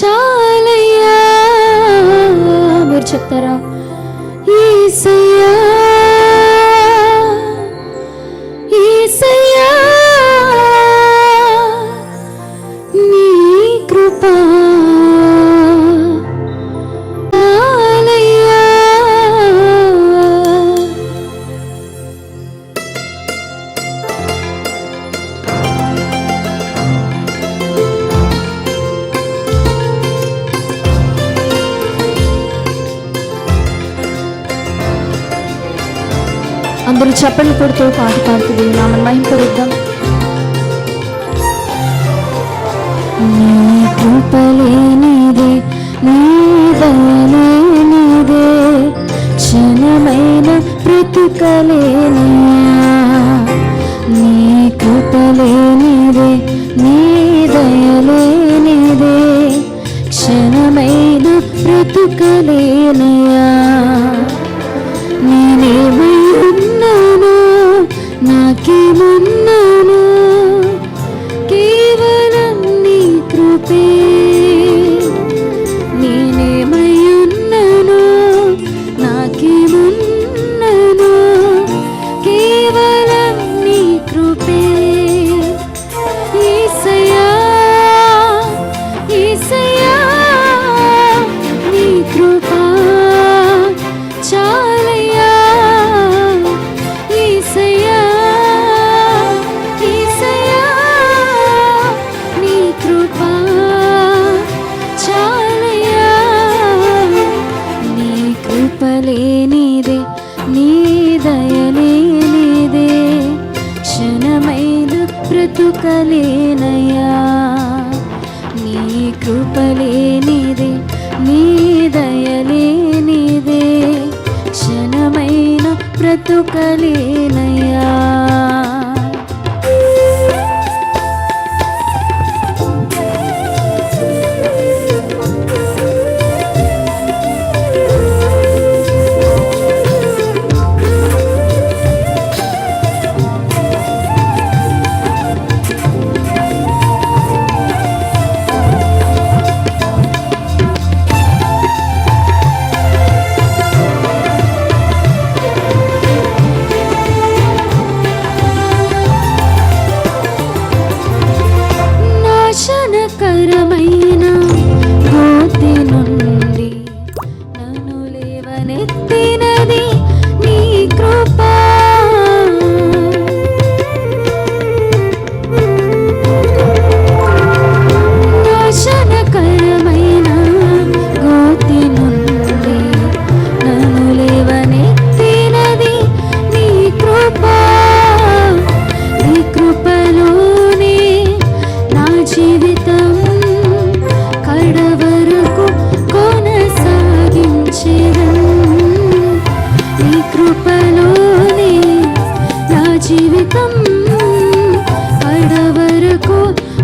చాలయ్యా. మీరు చెప్తారా? ఈసయ్యా అందరూ చప్పట్లు కొడుతూ పాట పాడుతుంది నామని మహింపరుద్దాం. నీ కృపలేనిదే నీ దయలేనిదే క్షణమైన బ్రతుకలేనయ్యా నీ కృపలేనిదే నీ దయలేనిదే క్షణమైన బ్రతుకలేనయ్యా క్షణమైన బ్రతుకలేనయ్యా. నీ కృపలేనిదే నీ దయలేనిదే క్షణమైన బ్రతుకలేనయ్యా. కృపలోనే నా జీవితం పడవరకు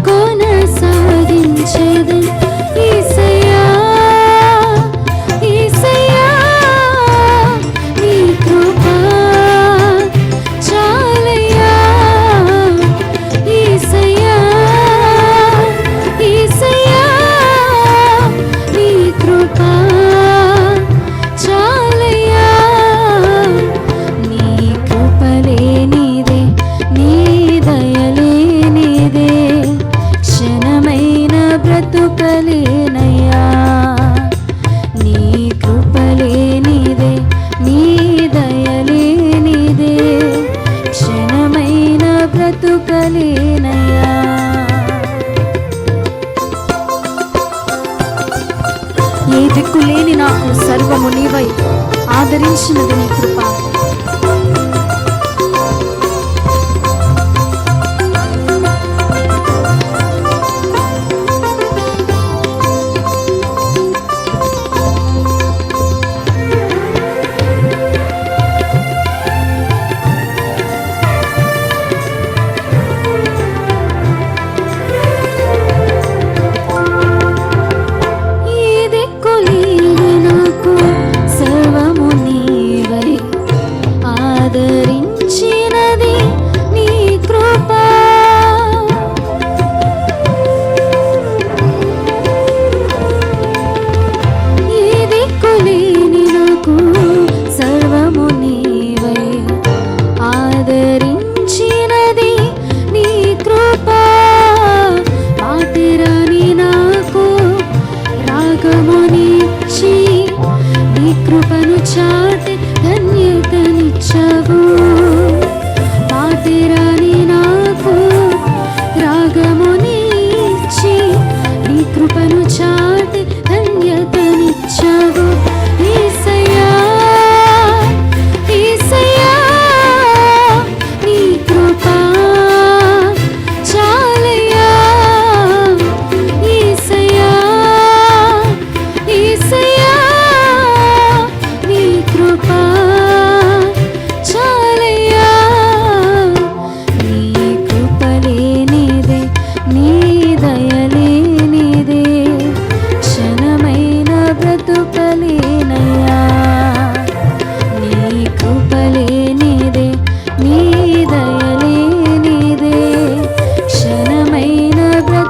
కొనసాగించేదం. సర్వము నీవై ఆదరించినది నీ కృప కృపను చాటి ధన్యతనిచ్చావు. మాటిరాని నాకు రాగమునిచ్చి నీ కృపను చాటి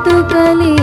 బ్రతుకలే